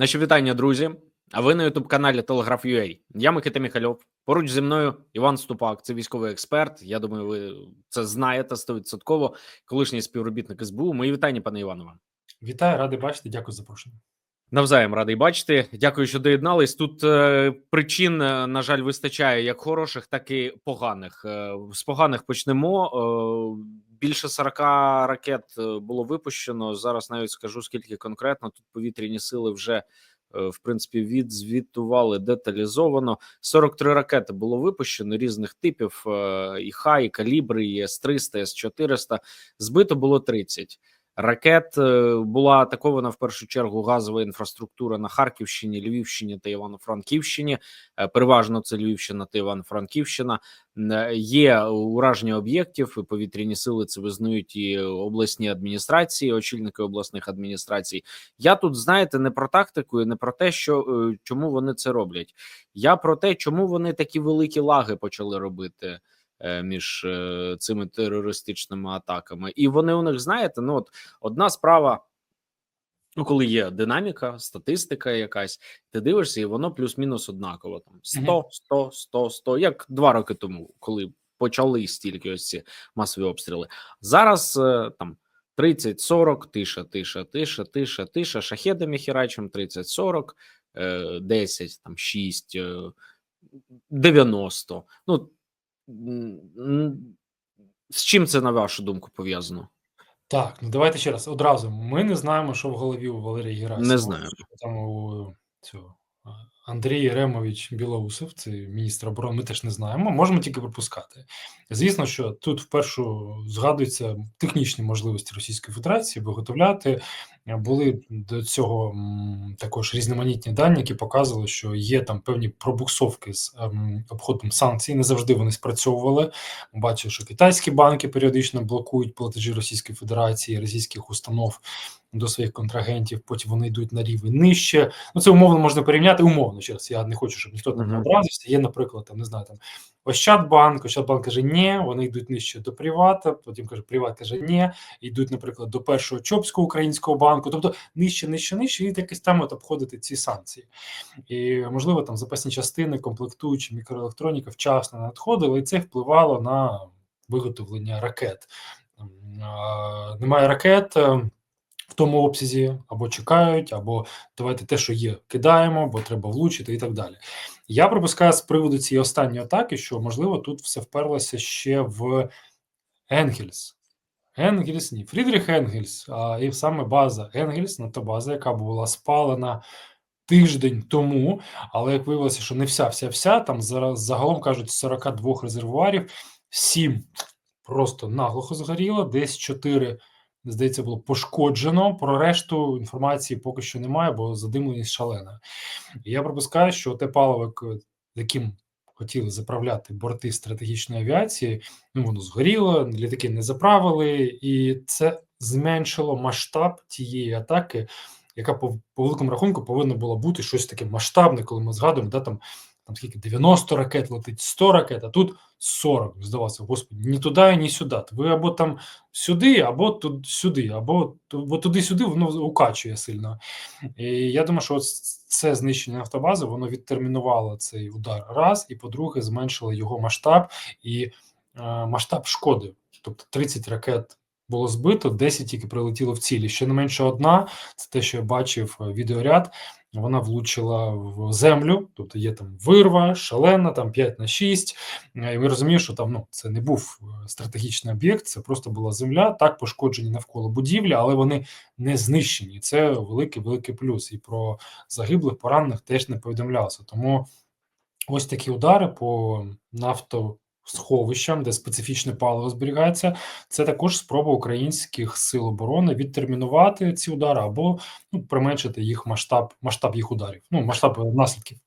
Наші вітання, друзі. А ви на youtube каналі Telegraph.ua. Я Микита Міхальов. Поруч зі мною Іван Ступак, це військовий експерт. Я думаю, ви це знаєте стовідсотково. Колишній співробітник СБУ. Мої вітання, пане Івану. вам. Вітаю, радий бачити. Дякую за запрошення. Навзаєм радий бачити. Дякую, що доєднались. Тут е, причин, е, на жаль, вистачає як хороших, так і поганих. Е, з поганих почнемо. Е, більше 40 ракет е, було випущено. Зараз навіть скажу скільки конкретно тут повітряні сили вже е, в принципі відзвітували деталізовано. 43 ракети було випущено різних типів: е, і хай, і калібри, і С-300, С-400. Збито було 30 ракет. Е, Була атакована в першу чергу газова інфраструктура на Харківщині, Львівщині та Івано-Франківщині. Е, Переважно це Львівщина та Івано-Франківщина. Е, Є ураження об'єктів. Повітряні сили це визнають і обласні адміністрації, очільники обласних адміністрацій. Я тут знаєте не про тактику, і не про те, що чому вони це роблять. Я про те, чому вони такі великі лаги почали робити між е, цими терористичними атаками, і вони у них знаєте, ну от одна справа. Ну, коли є динаміка, статистика якась, ти дивишся, і воно плюс-мінус однаково. Там 100, 100, 100, 100, як два роки тому, коли почали стільки ось ці масові обстріли. Зараз е, там 30, 40, тиша, тиша, тиша, тиша, тиша, шахедами херачим 30, 40, е, 10, там 6, е, 90. Ну, з чим це, на вашу думку, пов'язано? Так, ну давайте ще раз. Одразу ми не знаємо, що в голові у Валерія Герасимова. Не знаємо. Там у цього Андрій Єремович Білоусов, це міністр оборони. Ми теж не знаємо. Можемо тільки припускати. Звісно, що тут вперше згадуються технічні можливості Російської Федерації виготовляти. Були до цього також різноманітні дані, які показували, що є там певні пробуксовки з ем, обходом санкцій. Не завжди вони спрацьовували. Бачив, що китайські банки періодично блокують платежі Російської Федерації, російських установ до своїх контрагентів. Потім вони йдуть на рівень нижче. Ну це умовно можна порівняти. Умовно ще раз. Я не хочу, щоб ніхто там не образився. Є, наприклад, там не знаю, там Ощадбанк, Ощадбанк каже, ні, вони йдуть нижче до Привата. Потім каже, Приват каже, ні, йдуть, наприклад, до першого Чопського українського банку. Тобто нижче, нижче, нижче, і якось там от обходити ці санкції. І можливо, там запасні частини, комплектуючі мікроелектроніка вчасно надходили, і це впливало на виготовлення ракет. А, Немає ракет. В тому обсязі або чекають, або давайте те, що є, кидаємо, бо треба влучити, і так далі. Я припускаю з приводу цієї останньої атаки, що можливо тут все вперлося ще в Енгельс. Енгельс, ні, Фрідріх Енгельс, а і саме база Енгельс, ну та база, яка була спалена тиждень тому, але як виявилося, що не вся, вся, вся, там зараз загалом кажуть, 42 резервуарів 7 просто наглухо згоріло, десь 4, здається, було пошкоджено. Про решту інформації поки що немає, бо задимленість шалена. Я припускаю, що те паливо, яким хотіли заправляти борти стратегічної авіації, ну воно згоріло, літаки не заправили, і це зменшило масштаб тієї атаки, яка по, по великому рахунку повинна була бути щось таке масштабне, коли ми згадуємо, да, там, там скільки 90 ракет летить, 100 ракет, а тут 40. Здавалося, господи, ні туди, ні сюди. Ви або там сюди, або тут сюди, або бо туди-сюди воно укачує сильно. І я думаю, що це знищення автобази воно відтермінувало цей удар раз, і по-друге, зменшило його масштаб і е, масштаб шкоди. Тобто 30 ракет було збито, 10 тільки прилетіло в цілі. Ще не менше одна, це те, що я бачив е, відеоряд. Вона влучила в землю, тобто є там вирва, шалена, там 5 на 6. Е, І ми розуміємо, що там ну це не був е, стратегічний об'єкт, це просто була земля, так пошкоджені навколо будівлі, але вони не знищені. Це великий великий плюс. І про загиблих поранених теж не повідомлялося. Тому ось такі удари по нафтосховищам, де специфічне паливо зберігається. Це також спроба українських сил оборони відтермінувати ці удари або ну, применшити їх масштаб, масштаб їх ударів. Ну масштаб е, наслідків.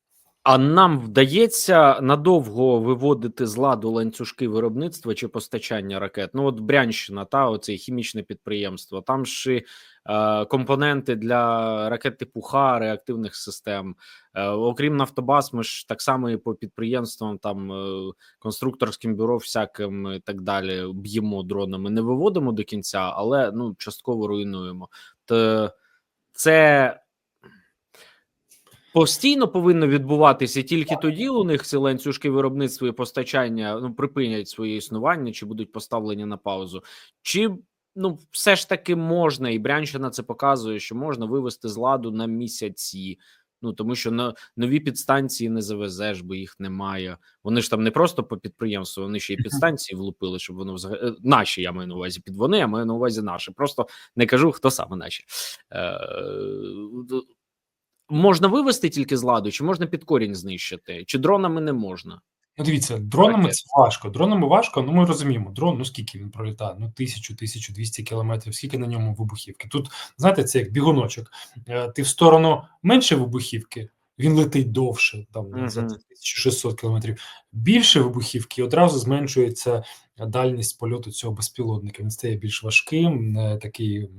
А нам вдається надовго виводити з ладу ланцюжки виробництва чи постачання ракет. Ну, от Брянщина, та оце хімічне підприємство. Там ж е, компоненти для ракет типу Х, реактивних систем. Е, окрім Нафтобаз, ми ж так само і по підприємствам, там е, конструкторським бюро, всяким і так далі, б'ємо дронами. Не виводимо до кінця, але ну частково руйнуємо. То це постійно повинно відбуватися, і тільки тоді у них ці ланцюжки виробництва і постачання ну припинять своє існування чи будуть поставлені на паузу. Чи ну все ж таки можна, і Брянщина це показує, що можна вивести з ладу на місяці. Ну тому що на нові підстанції не завезеш, бо їх немає. Вони ж там не просто по підприємству, вони ще й підстанції влупили, щоб воно взагалі е, наші. Я маю на увазі під вони, а маю на увазі наші. Просто не кажу, хто саме наші. Е, можна вивести тільки з ладу, чи можна під корінь знищити, чи дронами не можна. Ну, дивіться, дронами це важко. Дронами важко, ну ми розуміємо, дрон, ну скільки він пролітає? Ну, тисячу, тисячу двісті кілометрів, скільки на ньому вибухівки. Тут, знаєте, це як бігуночок. Е, Ти в сторону менше вибухівки, він летить довше, там Мгм. за 1600 кілометрів. Більше вибухівки одразу зменшується дальність польоту цього безпілотника. Він стає більш важким, такий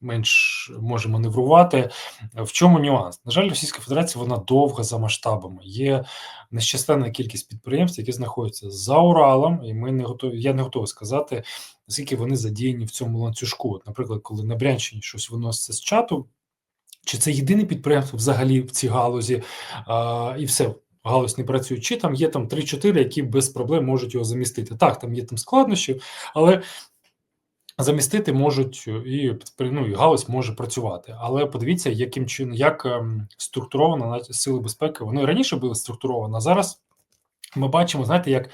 менш може маневрувати. В чому нюанс? На жаль, Російська Федерація вона довга за масштабами. Є нещасленна кількість підприємств, які знаходяться за Уралом, і ми не готові. Я не готовий сказати, наскільки вони задіяні в цьому ланцюжку. От, наприклад, коли на Брянщині щось виноситься з чату, чи це єдине підприємство взагалі в цій галузі, а, і все. Галузь не працює, чи там є там 3-4, які без проблем можуть його замістити. Так, там є там складнощі, але замістити можуть е, і ну, і галузь може працювати. Але подивіться, яким чином як ем, структуровано сили безпеки. Вони раніше були структуровані, а зараз ми бачимо, знаєте, як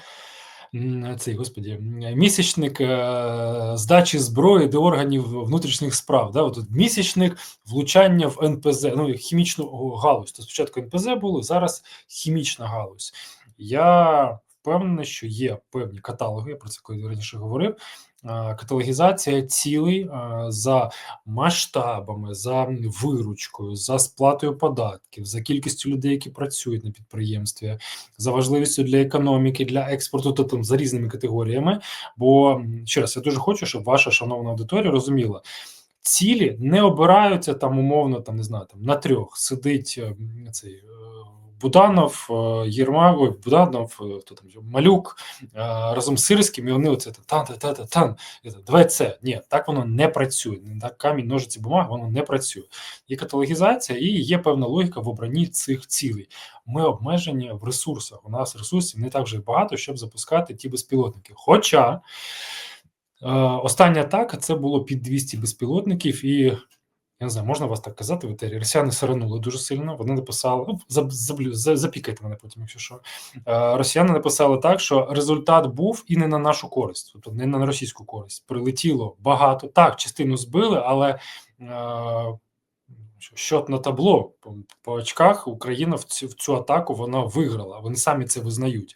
цей господі місячник е, здачі зброї до органів внутрішніх справ. Да? От місячник влучання в НПЗ, ну хімічну галузь. То спочатку НПЗ було, зараз хімічна галузь. Я впевнений, що є певні каталоги. Я про це коли раніше говорив. Каталогізація цілей е, за масштабами, за виручкою, за сплатою податків, за кількістю людей, які працюють на підприємстві, за важливістю для економіки, для експорту, тобто за різними категоріями. Бо ще раз, я дуже хочу, щоб ваша шановна аудиторія розуміла. Цілі не обираються там умовно, там не знаю, там на трьох сидить е, цей е, Буданов, е, Єрмак, Буданов, е, хто там Малюк е, разом з Сирським, і вони оце тан та та та тан. Давай це. Ні, так воно не працює. Так камінь, ножиці, бумага, воно не працює. Є каталогізація і є певна логіка в обранні цих цілей. Ми обмежені в ресурсах. У нас ресурсів не так вже багато, щоб запускати ті безпілотники. Хоча остання атака це було під 200 безпілотників, і я не знаю, можна вас так казати в етері. Росіяни саранули дуже сильно. Вони написали, ну, запікайте мене потім, якщо що. Е, росіяни написали так, що результат був і не на нашу користь, тобто не на російську користь. Прилетіло багато. Так, частину збили, але. Е, Щот на табло по, по очках Україна в цю, в цю атаку вона виграла. Вони самі це визнають.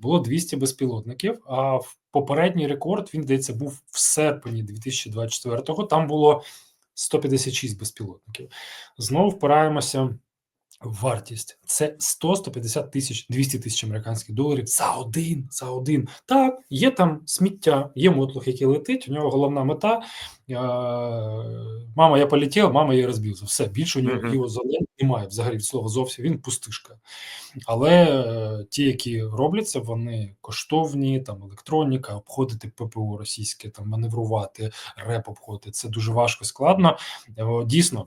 Було 200 безпілотників. А в попередній рекорд він здається був в серпні 2024-го. Там було 156 безпілотників. Знову впираємося вартість. Це 100-150 тисяч, 200 тисяч американських доларів за один. За один. Так, є там сміття, є мотлох, який летить. У нього головна мета. Е, мама, я полетів, мама, я розбився. Все більше у нього його завдань немає взагалі від слова зовсім. Він пустишка. Але е, ті, які робляться, вони коштовні, там електроніка, обходити ППО російське, там маневрувати, реп обходити. Це дуже важко складно. Е, Дійсно.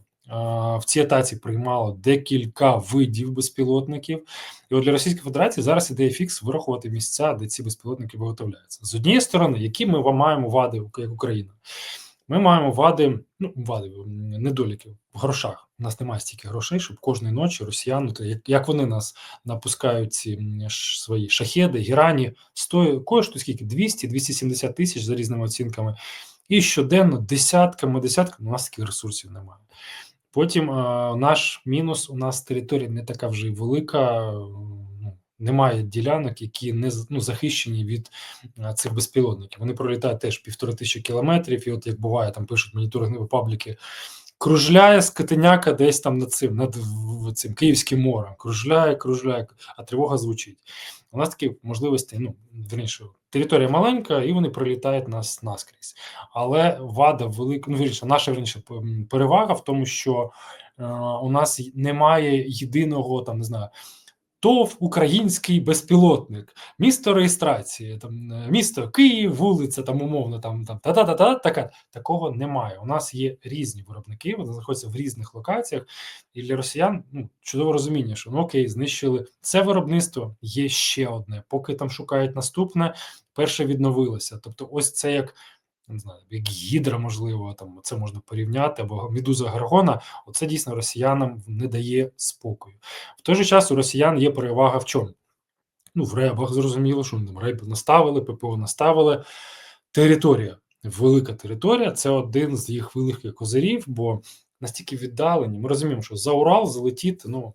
В цій атаці приймало декілька видів безпілотників, і от для Російської Федерації зараз ідея фікс вирахувати місця, де ці безпілотники виготовляються. З однієї сторони, які ми маємо вади як Україна, ми маємо вади, ну вади недоліки в грошах. У нас немає стільки грошей, щоб кожної ночі росіяни, як, як вони нас напускають ці свої шахеди, гірані, стоїть коштує скільки 200-270 тисяч за різними оцінками. І щоденно десятками, десятками у нас таких ресурсів немає. Потім е, наш мінус, у нас територія не така вже й велика. е, Ну, немає ділянок, які не ну, захищені від е, цих безпілотників. Вони пролітають теж півтори тисячі кілометрів, і от як буває, там пишуть моніторингові пабліки. Кружляє скотиняка десь там над цим, над цим Київським морем. Кружляє, кружляє, а тривога звучить. У нас такі можливості, ну верніше, територія маленька, і вони прилітають нас наскрізь. Але вада велика, ну верніше, наша верніше, перевага в тому, що е, у нас немає єдиного там, не знаю, ТОВ український безпілотник, місто реєстрації, там е, місто Київ, вулиця, там умовно, там там та та та та така такого немає. У нас є різні виробники, вони знаходяться в різних локаціях, і для росіян ну чудове розуміння, що ну окей, знищили це виробництво. Є ще одне. Поки там шукають наступне, перше відновилося. Тобто, ось це як. Не знаю, як гідра, можливо, там це можна порівняти, або медуза Гаргона. Оце дійсно росіянам не дає спокою. В той же час у росіян є перевага в чому? Ну, в ребах зрозуміло, що там реби наставили, ППО наставили. Територія, велика територія це один з їх великих козирів, бо настільки віддалені. Ми розуміємо, що за Урал залетіти, ну.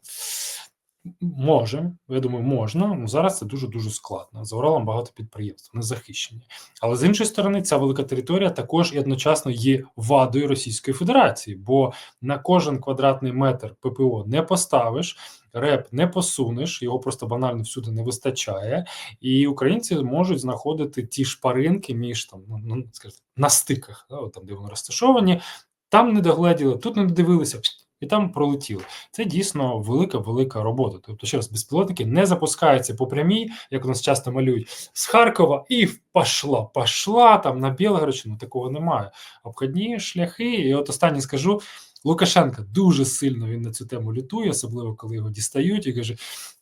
Може, я думаю, можна. Ну зараз це дуже дуже складно. За Уралом багато підприємств, вони захищені. Але з іншої сторони, ця велика територія також одночасно є вадою Російської Федерації, бо на кожен квадратний метр ППО не поставиш, реп не посунеш, його просто банально всюди не вистачає, і українці можуть знаходити ті шпаринки між там, ну ну, скажімо, на стиках, да, от там де вони розташовані. Там не догледіли, тут не дивилися, і там пролетіли. Це дійсно велика велика робота. Тобто, ще раз, безпілотники не запускаються по прямій, як у нас часто малюють з Харкова, і пошла, пошла там на Білгородщину. Такого немає. Обходні шляхи. І от останнє скажу. Лукашенка дуже сильно він на цю тему лютує, особливо коли його дістають і каже: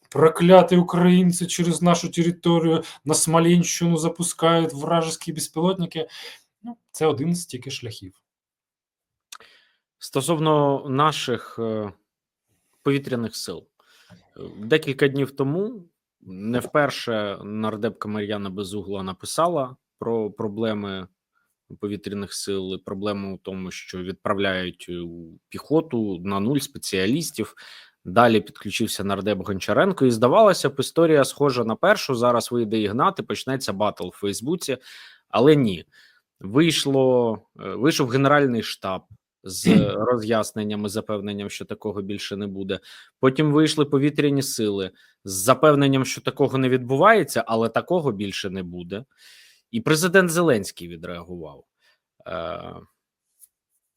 прокляті українці через нашу територію на Смоленщину запускають вражеські безпілотники. Ну, це один з тільки шляхів. Стосовно наших е, повітряних сил, Е, декілька днів тому не вперше нардепка Мар'яна Безугла написала про проблеми повітряних сил, і проблему в тому, що відправляють у піхоту на нуль спеціалістів. Далі підключився нардеп Гончаренко, і здавалося б, історія схожа на першу. Зараз вийде Ігнат і почнеться батл в Фейсбуці, але ні. Вийшло, е, вийшов Генеральний штаб з роз'ясненнями, запевненням, що такого більше не буде. Потім вийшли повітряні сили з запевненням, що такого не відбувається, але такого більше не буде. І президент Зеленський відреагував. Е,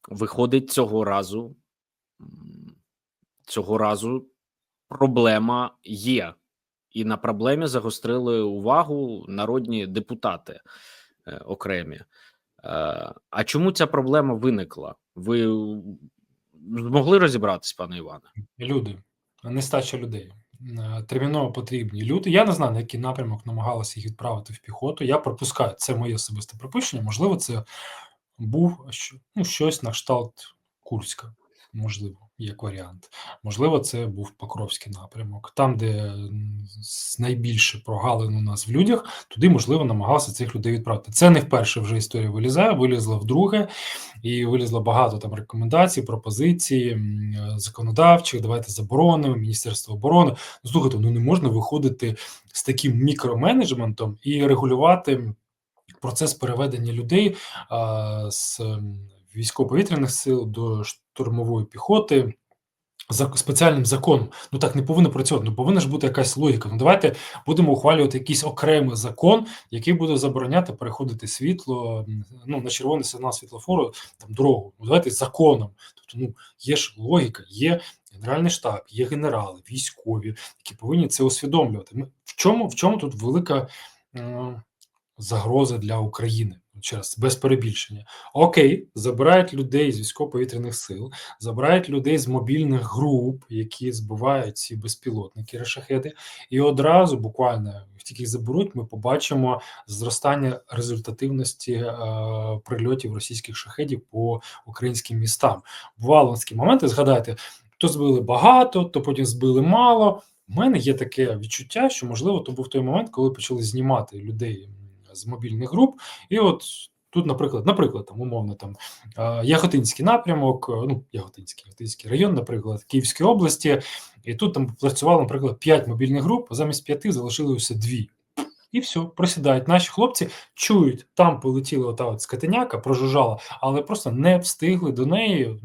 Виходить, цього разу цього разу проблема є, і на проблемі загострили увагу народні депутати е, окремі. Е, а чому ця проблема виникла? Ви змогли розібратись, пане Іване? Люди, нестача людей. Е, Терміново потрібні люди. Я не знаю, на який напрямок намагалися їх відправити в піхоту. Я пропускаю це моє особисте припущення. Можливо, це був ну, щось на кшталт Курська, можливо, як варіант. Можливо, це був Покровський напрямок. Там, де найбільше прогалин у нас в людях, туди, можливо, намагалися цих людей відправити. Це не вперше вже історія вилізає, вилізла вдруге, і вилізло багато там рекомендацій, пропозицій законодавчих. Давайте заборонимо Міністерство оборони. Ну, Слухайте, ну не можна виходити з таким мікроменеджментом і регулювати процес переведення людей а, з військово-повітряних сил до штурмової піхоти. За спеціальним законом, ну так не повинно працювати. Ну повинна ж бути якась логіка. Ну давайте будемо ухвалювати якийсь окремий закон, який буде забороняти переходити світло ну на червоний сигнал світлофору там дорогу. Ну давайте законом. Тобто, ну є ж логіка, є генеральний штаб, є генерали, військові, які повинні це усвідомлювати. Ми в чому в чому тут велика загроза для України? Ще раз, без перебільшення. Окей, забирають людей з військово-повітряних сил, забирають людей з мобільних груп, які збивають ці безпілотники рашахеди, і одразу, буквально, тільки їх заберуть, ми побачимо зростання результативності е, прильотів російських шахедів по українським містам. Бували такі моменти, згадайте, то збили багато, то потім збили мало. У мене є таке відчуття, що можливо то був той момент, коли почали знімати людей з мобільних груп, і от тут, наприклад, наприклад, там умовно там Яготинський напрямок, е, ну Яготинський, Яготинський район, наприклад, Київської області, і тут там працювало, наприклад, 5 мобільних груп, а замість п'яти залишилося дві. І все, просідають. Наші хлопці чують, там полетіла ота от скотиняка, прожужжала, але просто не встигли до неї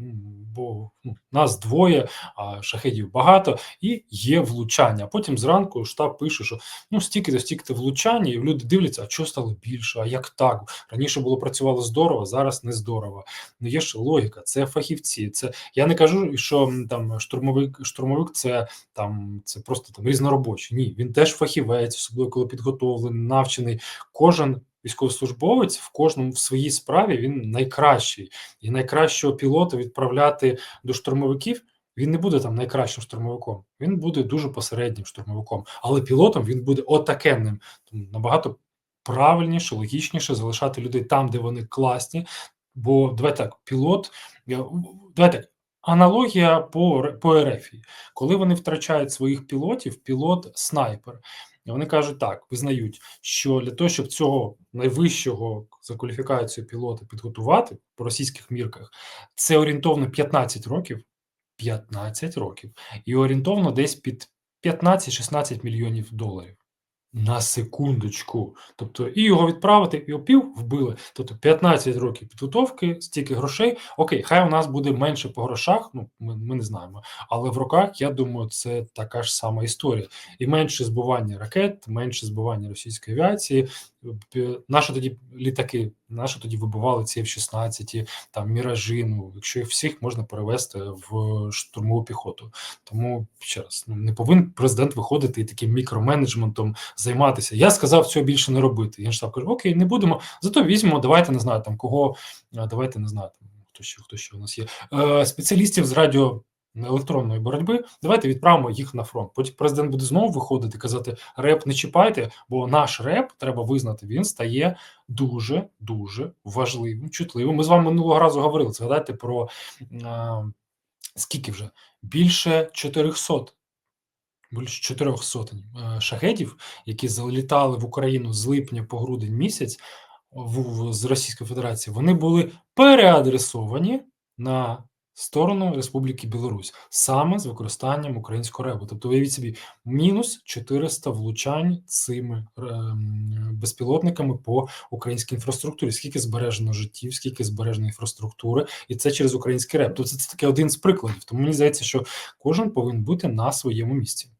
бо ну, нас двоє, а шахедів багато, і є влучання. Потім зранку штаб пише, що ну стільки-то, стільки-то влучання, і люди дивляться, а що стало більше, а як так? Раніше було працювало здорово, зараз не здорово. Ну є ж логіка, це фахівці. Це я не кажу, що там штурмовик, штурмовик це там це просто там різноробочий. Ні, він теж фахівець, особливо коли підготовлений, навчений. Кожен військовослужбовець в кожному в своїй справі він найкращий, і найкращого пілота відправляти до штурмовиків. Він не буде там найкращим штурмовиком, він буде дуже посереднім штурмовиком, але пілотом він буде отакенним. Тому набагато правильніше, логічніше залишати людей там, де вони класні. Бо давай так, пілот, давай так, аналогія по, по РФ. Коли вони втрачають своїх пілотів, пілот снайпер. Вони кажуть так, визнають, що для того, щоб цього найвищого за кваліфікацією пілота підготувати по російських мірках, це орієнтовно 15 років. 15 років, і орієнтовно десь під 15-16 мільйонів доларів. На секундочку. Тобто, і його відправити, і опів вбили. Тобто 15 років підготовки, стільки грошей. Окей, хай у нас буде менше по грошах, ну ми, ми не знаємо. Але в роках, я думаю, це така ж сама історія. І менше збивання ракет, менше збивання російської авіації. Наші тоді літаки, наші тоді вибивали ці F-16, там міражі. Ну, якщо їх всіх можна перевести в штурмову піхоту. Тому ще раз ну не повинен президент виходити і таким мікроменеджментом займатися. Я сказав цього більше не робити. Генштаб каже: Окей, не будемо. Зато візьмемо. Давайте не знаю там кого. Давайте не знаю там хто ще хто ще у нас є. Е, спеціалістів з радіо. Електронної боротьби, давайте відправимо їх на фронт. Потім президент буде знову виходити казати: реп не чіпайте, бо наш реп треба визнати. Він стає дуже дуже важливим, чутливим. Ми з вами минулого разу говорили. Згадайте про е, скільки вже більше 400 більше сотень шахедів, які залітали в Україну з липня по грудень місяць в- з Російської Федерації, вони були переадресовані на сторону Республіки Білорусь саме з використанням українського ребу. Тобто, уявіть собі, мінус 400 влучань цими ем, безпілотниками по українській інфраструктурі. Скільки збережено життів, скільки збережено інфраструктури, і це через український реб. Тобто це, це таке один з прикладів. Тому мені здається, що кожен повинен бути на своєму місці.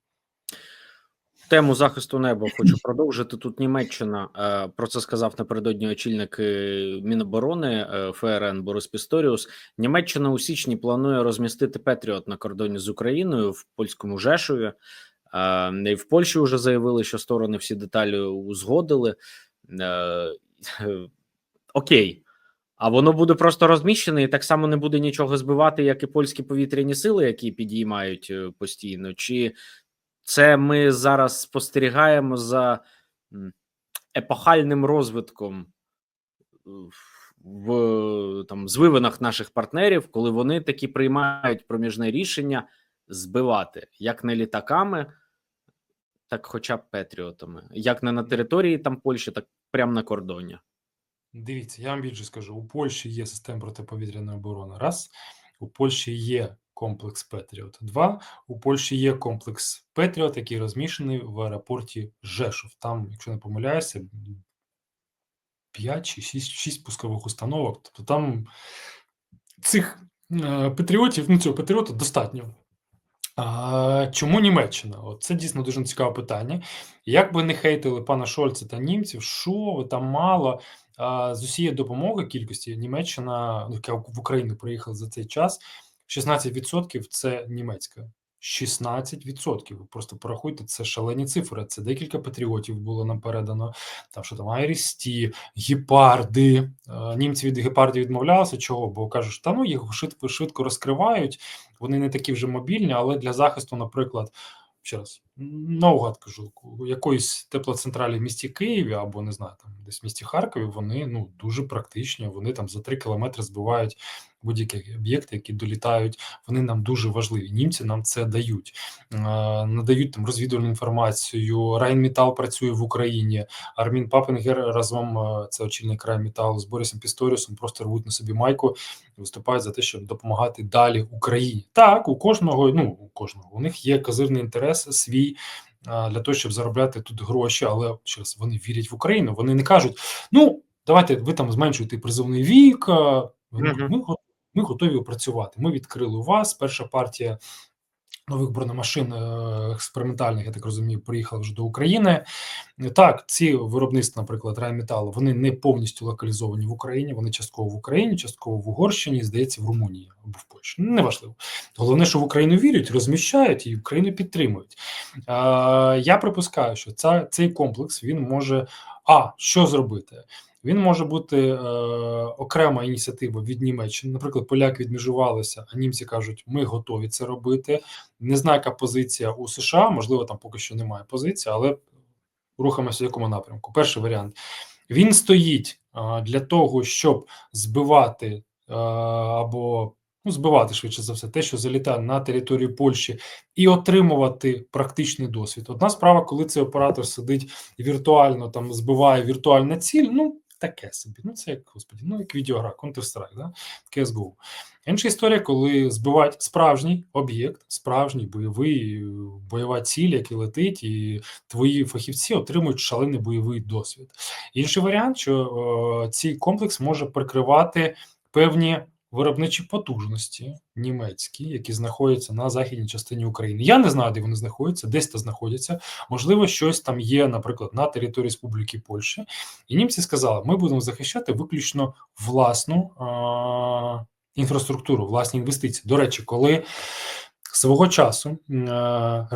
Тему захисту неба хочу продовжити. Тут Німеччина е, про це сказав напередодні очільник е, Міноборони е, ФРН Борис Пісторіус. Німеччина у січні планує розмістити Петріот на кордоні з Україною в польському Жешові. В Польщі вже заявили, що сторони всі деталі узгодили. Окей. А воно буде просто розміщене і так само не буде нічого збивати, як і польські повітряні сили, які підіймають постійно. Чи це ми зараз спостерігаємо за епохальним розвитком е, в там звивинах наших партнерів, коли вони таки приймають проміжне рішення збивати як не літаками, так хоча б петріотами, як не на території там Польщі, так прямо на кордоні. Дивіться, я вам більше скажу: у Польщі є система протиповітряної оборони. Раз у Польщі є комплекс Петріот. Два у Польщі є комплекс Петріот, який розміщений в аеропорті Жешов. Там, якщо не помиляюся, 5 чи 6, 6 пускових установок. Тобто там цих е, патріотів, ну цього патріота достатньо. А, чому Німеччина? От це дійсно дуже цікаве питання. Як би не хейтили пана Шольца та німців, що там мало а, з усієї допомоги кількості Німеччина, ну, яка в Україну приїхала за цей час, 16% це німецька. 16%. Ви просто порахуйте, це шалені цифри. Це декілька патріотів було нам передано. Там що там Айрісті, гепарди. Е, Німці від гепардів відмовлялися. Чого? Бо кажуть, що та ну їх швидко швидко розкривають. Вони не такі вже мобільні, але для захисту, наприклад, ще раз наугад кажу, якоїсь теплоцентралі в місті Києві або не знаю, там десь в місті Харкові, вони ну дуже практичні. Вони там за три кілометри збивають будь-які об'єкти, які долітають. Вони нам дуже важливі. Німці нам це дають, надають там розвідувальну інформацію. Райнметал працює в Україні. Армін Папенгер разом це очільник Райнметалу з Борисом Пісторіусом просто рвуть на собі майку і виступають за те, щоб допомагати далі Україні. Так, у кожного, ну у кожного у них є козирний інтерес свій. Для того щоб заробляти тут гроші, але через вони вірять в Україну. Вони не кажуть: ну давайте ви там зменшуєте призовний вік. ми, ми готові опрацювати. Ми відкрили у вас. Перша партія нових бронемашин е, експериментальних, я так розумію, приїхала вже до України. Так, ці виробництва, наприклад, Райметалу, вони не повністю локалізовані в Україні. Вони частково в Україні, частково в Угорщині, здається, в Румунії або в Польщі. Неважливо. Головне, що в Україну вірять, розміщають і Україну підтримують. Е, я припускаю, що ця, цей комплекс він може а що зробити. Він може бути е, окрема ініціатива від Німеччини. Наприклад, поляки відмежувалися, а німці кажуть, ми готові це робити. Не знаю, яка позиція у США, можливо, там поки що немає позиції, але рухаємося в якому напрямку. Перший варіант він стоїть е, для того, щоб збивати е, або ну, збивати швидше за все, те, що залітає на територію Польщі, і отримувати практичний досвід. Одна справа, коли цей оператор сидить віртуально там збиває віртуальна ціль, ну таке собі. Ну це як господі, ну як відеогра, Counter-Strike, да? CSGO. Інша історія, коли збивають справжній об'єкт, справжній бойовий бойова ціль, який летить, і твої фахівці отримують шалений бойовий досвід. Інший варіант, що о, цей комплекс може прикривати певні виробничі потужності німецькі, які знаходяться на західній частині України. Я не знаю, де вони знаходяться, десь то знаходяться. Можливо, щось там є, наприклад, на території Республіки Польщі. І німці сказали: ми будемо захищати виключно власну е- інфраструктуру, власні інвестиції. До речі, коли свого часу е-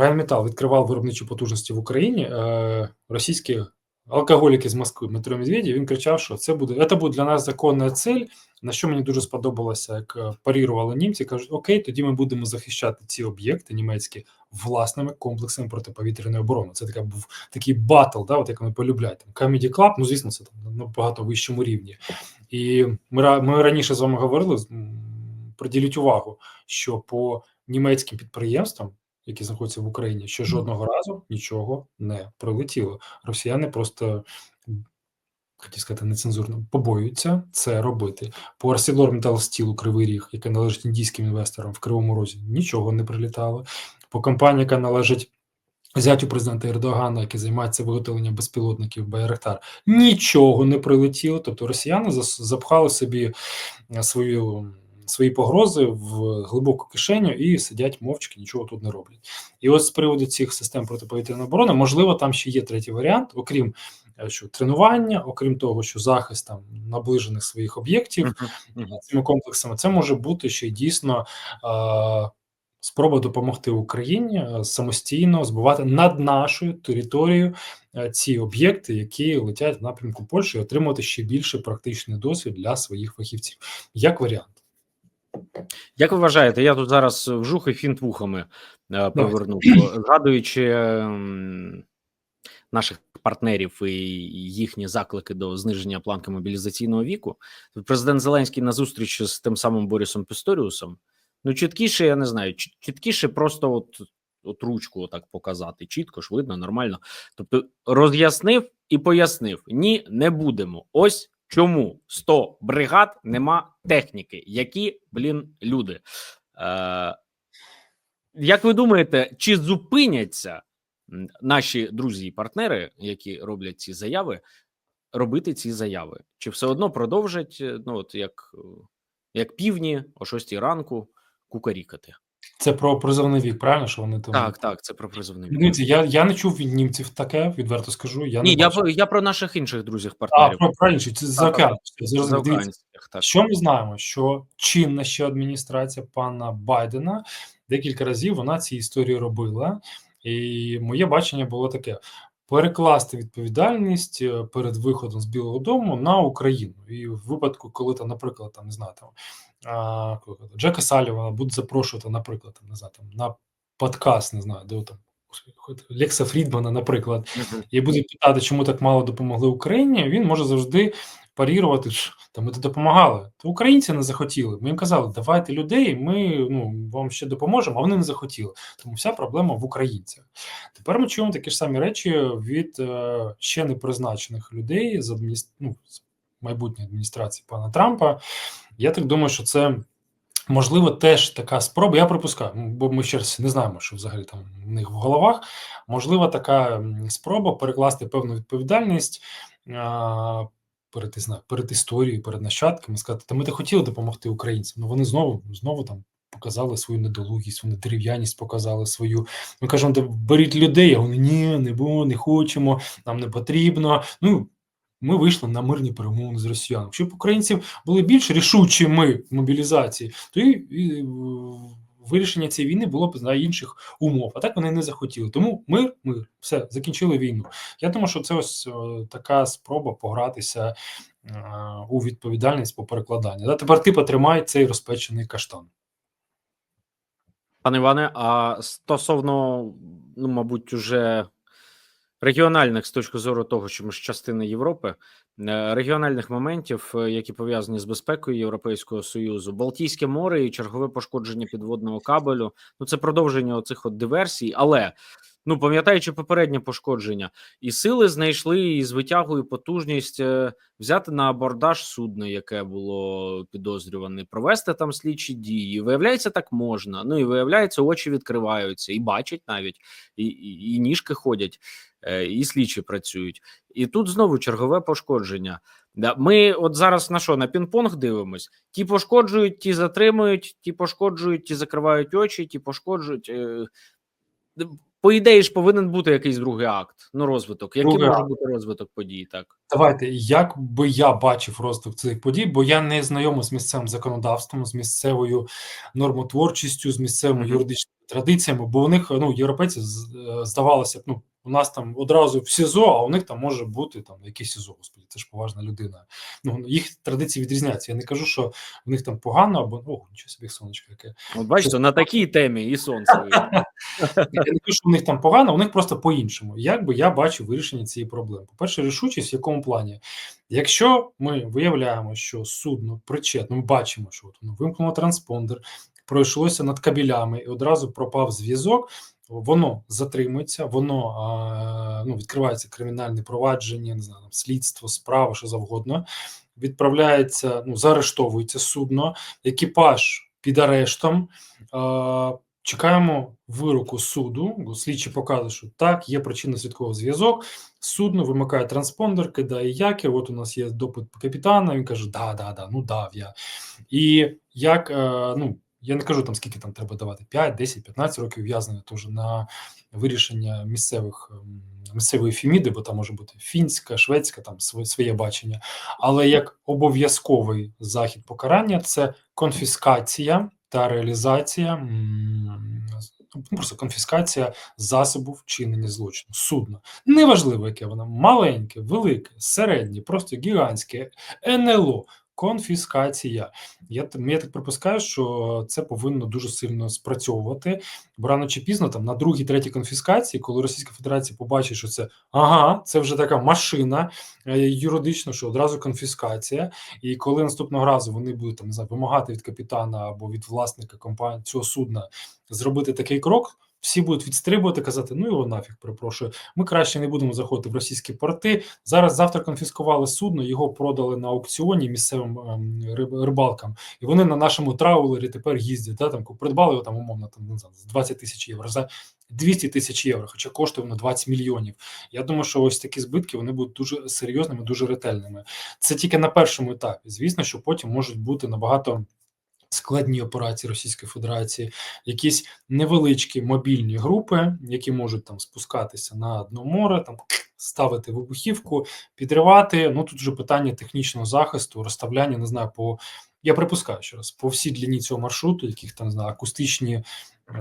відкривав виробничі потужності в Україні, е- російські. Алкоголіки з Москви Дмитро Медведєв, він кричав, що це буде це буде для нас законна цель. На що мені дуже сподобалося, як е, парірували німці, кажуть: Окей, тоді ми будемо захищати ці об'єкти німецькі власними комплексами протиповітряної оборони. Це така був такий батл, да, от як вони полюбляють там Comedy Club, ну звісно, це там на багато вищому рівні. І ми ми раніше з вами говорили приділіть увагу, що по німецьким підприємствам. Які знаходяться в Україні, що жодного разу нічого не прилетіло. Росіяни просто хотів сказати нецензурно, побоюються це робити. По ArcelorMittal Steel Кривий Ріг, яка належить індійським інвесторам в Кривому Розі, нічого не прилітало. По компанії, яка належить зятю президента Ердогана, який займається виготовленням безпілотників Байрактар, нічого не прилетіло. Тобто росіяни запхали собі свою. Свої погрози в глибоку кишеню і сидять мовчки, нічого тут не роблять. І от з приводу цих систем протиповітряної оборони, можливо, там ще є третій варіант, окрім що тренування, окрім того, що захист там наближених своїх об'єктів uh -huh. цими комплексами, це може бути ще й дійсно е, спроба допомогти Україні самостійно збивати над нашою територією ці об'єкти, які летять в напрямку Польщі, і отримувати ще більше практичний досвід для своїх фахівців, як варіант. Як ви вважаєте, я тут зараз вжух і фінт вухами е, повернув, згадуючи ем, наших партнерів і їхні заклики до зниження планки мобілізаційного віку. Президент Зеленський на зустріч з тим самим Борисом Пісторіусом. Ну, чіткіше, я не знаю, чіткіше просто от от ручку отак показати. Чітко ж видно, нормально. Тобто роз'яснив і пояснив: ні, не будемо. Ось чому 100 бригад нема техніки. Які, блін, люди. Е, Як ви думаєте, чи зупиняться? наші друзі і партнери, які роблять ці заяви, робити ці заяви, чи все одно продовжать ну от як як півні о 6 ранку кукарікати? Це про призовний вік, правильно? Що вони там так, так, це про призовний вік. Дивіться, я я не чув від німців таке, відверто скажу. Я Ні, не я про я про наших інших друзів партнерів. А, про, про це за океан. Що ми знаємо? Що чинна ще адміністрація пана Байдена декілька разів вона ці історії робила. І моє бачення було таке: перекласти відповідальність е, перед виходом з Білого Дому на Україну. І в випадку, коли там, наприклад, там не знаю, там Джека Салівана будуть запрошувати, наприклад, там не знаю, там на подкаст, не знаю, де там. Лекса Фрідмана, наприклад, і буде питати, чому так мало допомогли Україні. Він може завжди парірувати, що там ми допомагали. То українці не захотіли. Ми їм казали, давайте людей, ми ну вам ще допоможемо, а вони не захотіли. Тому вся проблема в українцях. Тепер ми чуємо такі ж самі речі від е, ще не призначених людей з адміністр... ну, з майбутньої адміністрації пана Трампа. Я так думаю, що це. Можливо, теж така спроба. Я припускаю, бо ми ще раз не знаємо, що взагалі там в них в головах. Можливо, така спроба перекласти певну відповідальність перед, знаю, перед історією, перед нащадками, сказати, та ми не хотіли допомогти українцям. Ну вони знову знову там показали свою недолугість, вони дерев'яність показали свою. Ми кажемо, беріть людей, а вони ні, не бо, не хочемо, нам не потрібно. Ну ми вийшли на мирні перемовини з росіянами. Щоб українців були більш рішучі ми в мобілізації, то і, і вирішення цієї війни було б за інших умов. А так вони не захотіли. Тому мир, мир, все, закінчили війну. Я думаю, що це ось е, така спроба погратися е, у відповідальність по перекладанню. Да? Тепер ти потримай цей розпечений каштан. Пане Іване, а стосовно, ну, мабуть, уже регіональних з точки зору того, що ми ж частина Європи, е, регіональних моментів, е, які пов'язані з безпекою Європейського Союзу, Балтійське море і чергове пошкодження підводного кабелю. Ну, це продовження оцих от диверсій, але. Ну, пам'ятаючи попереднє пошкодження, і сили знайшли із витягою потужність е, взяти на абордаж судно, яке було підозрюване, провести там слідчі дії. Виявляється, так можна. Ну і виявляється, очі відкриваються, і бачать навіть, і, і, і ніжки ходять, е, і слідчі працюють. І тут знову чергове пошкодження. Ми от зараз на що на пінг-понг дивимось: ті пошкоджують, ті затримують, ті пошкоджують, ті закривають очі, ті пошкоджують. По ідеї ж повинен бути якийсь другий акт, ну розвиток. Який Другий може акт. бути розвиток подій? Так Давайте, як би я бачив розвиток цих подій, бо я не знайомий з місцевим законодавством, з місцевою нормотворчістю, з місцевими Мгм. юридичними традиціями, бо у них ну європейці е, здавалося б, ну у нас там одразу в СІЗО, а у них там може бути там якийсь СІЗО, господи, це ж поважна людина. Ну їх традиції відрізняються. Я не кажу, що в них там погано, або о, нічого собі сонечко яке. от бачите, на такій темі і сонце. Я не кажу, що в них там погано, у них просто по-іншому. Як би я бачу вирішення цієї проблеми? По-перше, рішучість в якому плані? Якщо ми виявляємо, що судно причетно, ми бачимо, що от воно вимкнуло транспондер, пройшлося над кабелями і одразу пропав зв'язок. Воно затримується, воно ну, відкривається кримінальне провадження, не знаю, слідство, справа, що завгодно. Відправляється, ну, заарештовується судно, екіпаж під арештом. Чекаємо вироку суду. Слідчі показує, що так, є причинно-слідковий зв'язок. Судно вимикає транспондер, кидає якір. От у нас є допит капітана. Він каже: Да, да, да, ну дав я. І як е, ну. Я не кажу там, скільки там треба давати 5, 10, 15 років в'язнення теж на вирішення місцевих місцевої фіміди, бо там може бути фінська, шведська, там своє, своє бачення. Але як обов'язковий захід покарання це конфіскація та реалізація ну, просто конфіскація засобу вчинення злочину. Судно. Неважливо, яке воно маленьке, велике, середнє, просто гігантське, НЛО. Конфіскація. Я, я так припускаю, що це повинно дуже сильно спрацьовувати. Бо рано чи пізно, там на другій, третій конфіскації, коли Російська Федерація побачить, що це ага, це вже така машина е, юридично, що одразу конфіскація. І коли наступного разу вони будуть там не знаю, вимагати від капітана або від власника компанії цього судна зробити такий крок. Всі будуть відстрибувати, казати: ну його нафіг, перепрошую. Ми краще не будемо заходити в російські порти. Зараз завтра конфіскували судно, його продали на аукціоні місцевим ем, риб- рибалкам, і вони на нашому траулері тепер їздять. Да, там придбали його там умовно там не знаю, за 20 тисяч євро за 200 тисяч євро, хоча коштує воно 20 мільйонів. Я думаю, що ось такі збитки вони будуть дуже серйозними, дуже ретельними. Це тільки на першому етапі. Звісно, що потім можуть бути набагато. Складні операції Російської Федерації, якісь невеличкі мобільні групи, які можуть там спускатися на дно море, там ставити вибухівку, підривати. Ну тут вже питання технічного захисту, розставляння, не знаю, по я припускаю ще раз, по всій длині цього маршруту, яких там не знаю, акустичні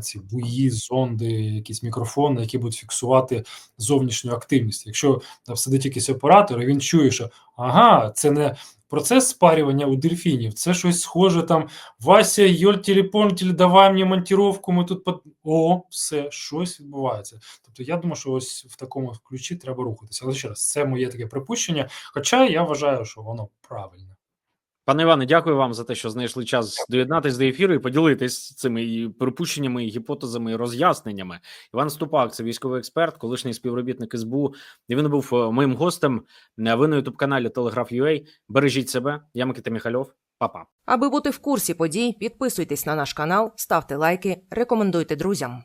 ці буї, зонди, якісь мікрофони, які будуть фіксувати зовнішню активність. Якщо там сидить якийсь оператор, і він чує, що ага, це не процес спарювання у дельфінів, це щось схоже там. Вася, йоль телепонтіль, давай мені монтіровку, ми тут под... О, все, щось відбувається. Тобто я думаю, що ось в такому ключі треба рухатися. Але ще раз, це моє таке припущення. Хоча я вважаю, що воно правильне. Пане Іване, дякую вам за те, що знайшли час доєднатись до ефіру і поділитись цими і припущеннями, і гіпотезами, і роз'ясненнями. Іван Ступак, це військовий експерт, колишній співробітник СБУ. І він був е, моїм гостем. Е, Ви на ютуб каналі Телеграф.ua. Бережіть себе. Я Микита Міхальов. Па-па. Аби бути в курсі подій, підписуйтесь на наш канал, ставте лайки, рекомендуйте друзям.